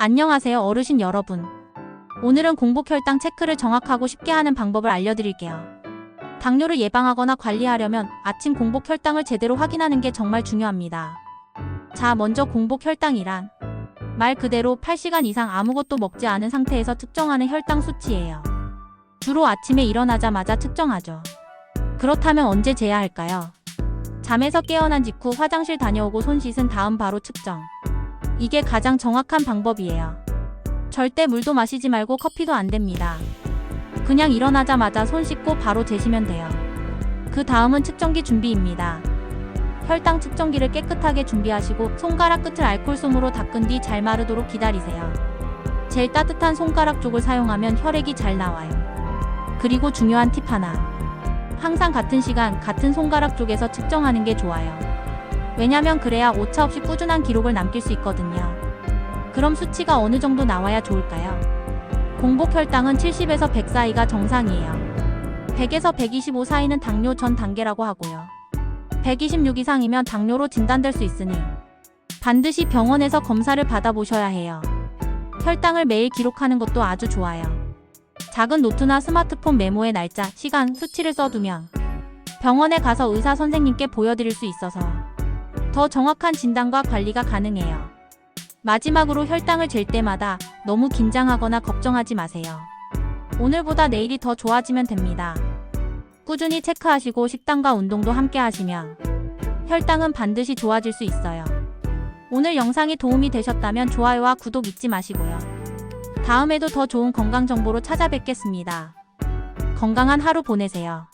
안녕하세요 어르신 여러분. 오늘은 공복 혈당 체크를 정확하고 쉽게 하는 방법을 알려드릴게요. 당뇨를 예방하거나 관리하려면 아침 공복 혈당을 제대로 확인하는 게 정말 중요합니다. 자, 먼저 공복 혈당이란 말 그대로 8시간 이상 아무것도 먹지 않은 상태에서 측정하는 혈당 수치예요. 주로 아침에 일어나자마자 측정하죠. 그렇다면 언제 재야 할까요? 잠에서 깨어난 직후 화장실 다녀오고 손 씻은 다음 바로 측정. 이게 가장 정확한 방법이에요. 절대 물도 마시지 말고 커피도 안 됩니다. 그냥 일어나자마자 손 씻고 바로 재시면 돼요. 그 다음은 측정기 준비입니다. 혈당 측정기를 깨끗하게 준비하시고 손가락 끝을 알콜솜으로 닦은 뒤 잘 마르도록 기다리세요. 제일 따뜻한 손가락 쪽을 사용하면 혈액이 잘 나와요. 그리고 중요한 팁 하나. 항상 같은 시간, 같은 손가락 쪽에서 측정하는 게 좋아요. 왜냐면 그래야 오차 없이 꾸준한 기록을 남길 수 있거든요. 그럼 수치가 어느 정도 나와야 좋을까요? 공복 혈당은 70에서 100 사이가 정상이에요. 100에서 125 사이는 당뇨 전 단계라고 하고요. 126 이상이면 당뇨로 진단될 수 있으니 반드시 병원에서 검사를 받아보셔야 해요. 혈당을 매일 기록하는 것도 아주 좋아요. 작은 노트나 스마트폰 메모에 날짜, 시간, 수치를 써두면 병원에 가서 의사 선생님께 보여드릴 수 있어서 더 정확한 진단과 관리가 가능해요. 마지막으로 혈당을 잴 때마다 너무 긴장하거나 걱정하지 마세요. 오늘보다 내일이 더 좋아지면 됩니다. 꾸준히 체크하시고 식단과 운동도 함께 하시면 혈당은 반드시 좋아질 수 있어요. 오늘 영상이 도움이 되셨다면 좋아요와 구독 잊지 마시고요. 다음에도 더 좋은 건강 정보로 찾아뵙겠습니다. 건강한 하루 보내세요.